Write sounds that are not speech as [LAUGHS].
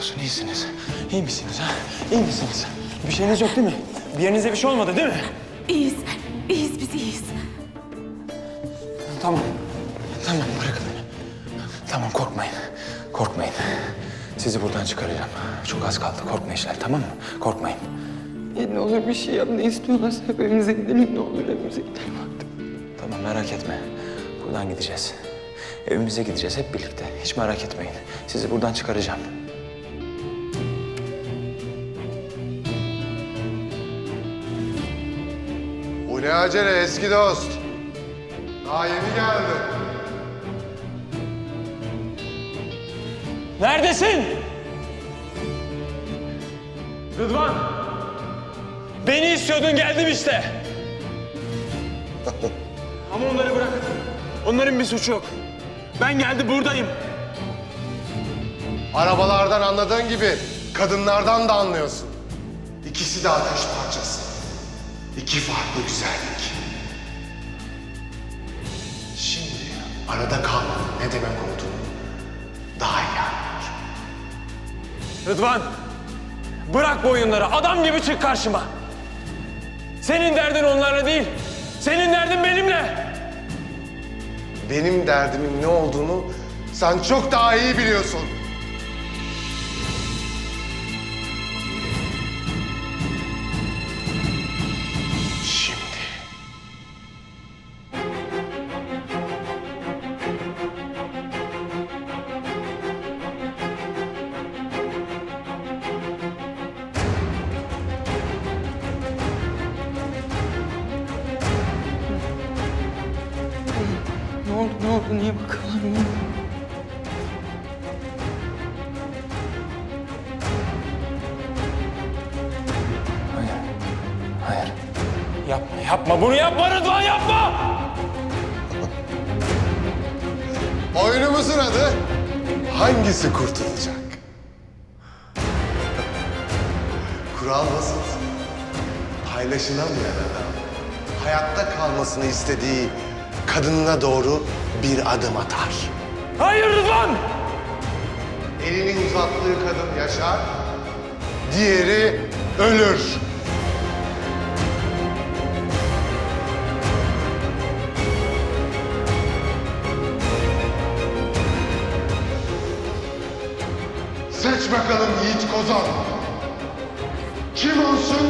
misiniz? İyi misiniz ha? İyi misiniz? Bir şeyiniz yok değil mi? Bir yerinize bir şey olmadı değil mi? İyiyiz. İyiyiz biz iyiyiz. Tamam. Tamam bırakın beni. Tamam korkmayın. Korkmayın. Sizi buradan çıkaracağım. Çok az kaldı. Korkma işler tamam mı? Korkmayın. ne olur bir şey yap. Ne istiyorlarsa hep evimize gidelim. Ne olur evimize gidelim artık. Tamam merak etme. Buradan gideceğiz. Evimize gideceğiz hep birlikte. Hiç merak etmeyin. Sizi buradan çıkaracağım. Bu ne acele eski dost? Daha yeni geldi. Neredesin? Rıdvan! Beni istiyordun geldim işte. [LAUGHS] Ama onları bırak. Onların bir suçu yok. Ben geldi buradayım. Arabalardan anladığın gibi kadınlardan da anlıyorsun. İkisi de ateş parçası. İki farklı güzellik. Şimdi arada kalmanın ne demek olduğunu daha iyi anlıyor. Rıdvan! Bırak bu oyunları. Adam gibi çık karşıma. Senin derdin onlarla değil. Senin derdin benimle. Benim derdimin ne olduğunu sen çok daha iyi biliyorsun. Oldu ne oldu? Niye bakıyorlar? Ne oldu? Hayır. Hayır. Yapma, yapma. Bunu yapma Rıdvan, yapma! oyunumuzun adı hangisi kurtulacak? Kural basit. Paylaşılamayan adam hayatta kalmasını istediği kadınına doğru bir adım atar. Hayır Rıdvan! Elini uzattığı kadın yaşar, diğeri ölür. Seç bakalım Yiğit Kozan. Kim olsun,